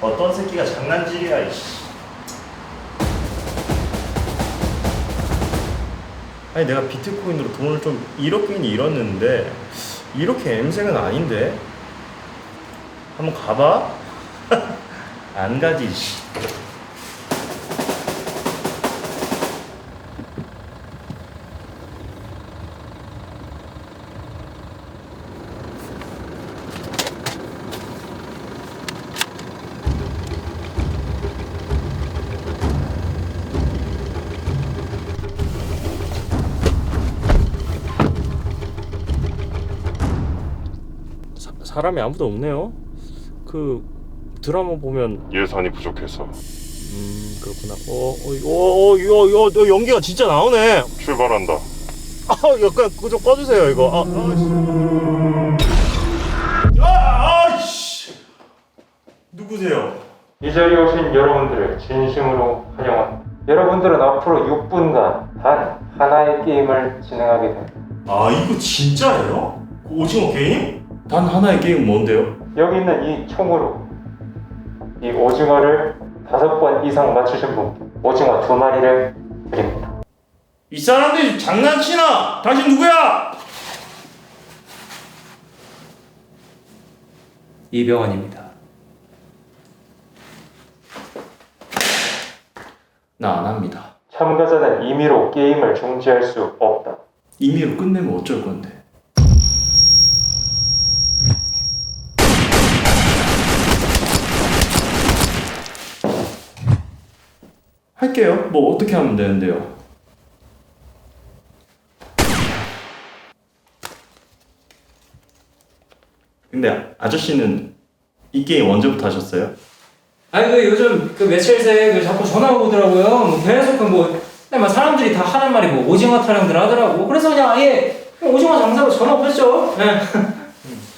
어떤 새끼가 장난질이야 이씨. 아니 내가 비트코인으로 돈을 좀 잃었긴 잃었는데 이렇게 엠생은 아닌데 한번 가봐 안 가지 씨. 사, 사람이 아무도 없네요 그 드라마 보면 예산이 부족해서 음 그렇구나 어어어어어 너 연기가 진짜 나오네 출발한다. 아 약간 그거 좀 꺼주세요 이거 아, 아, 아씨 누구세요? 이 자리에 오신 여러분들을 진심으로 환영합니다. 여러분들은 앞으로 6분간 단 하나의 게임을 진행하게 됩니다. 아 이거 진짜예요? 그 오징어 게임? 단 하나의 게임 뭔데요? 여기 있는 이 총으로 이 오징어를 다섯 번 이상 맞추신 분께 오징어 두 마리를 드립니다. 이 사람들이 장난치나? 당신 누구야? 이병헌입니다. 나 안 합니다. 참가자는 임의로 게임을 중지할 수 없다. 임의로 끝내면 어쩔 건데. 할게요. 뭐 어떻게 하면 되는데요? 근데 아저씨는 이 게임 언제부터 하셨어요? 아니 그 요즘 그 며칠 새에 그 자꾸 전화 오더라고요. 뭐 계속 그뭐 막 사람들이 다 하는 말이 뭐 오징어 타령들 하더라고. 그래서 그냥 아예 오징어 장사로 전화 없었죠. 네.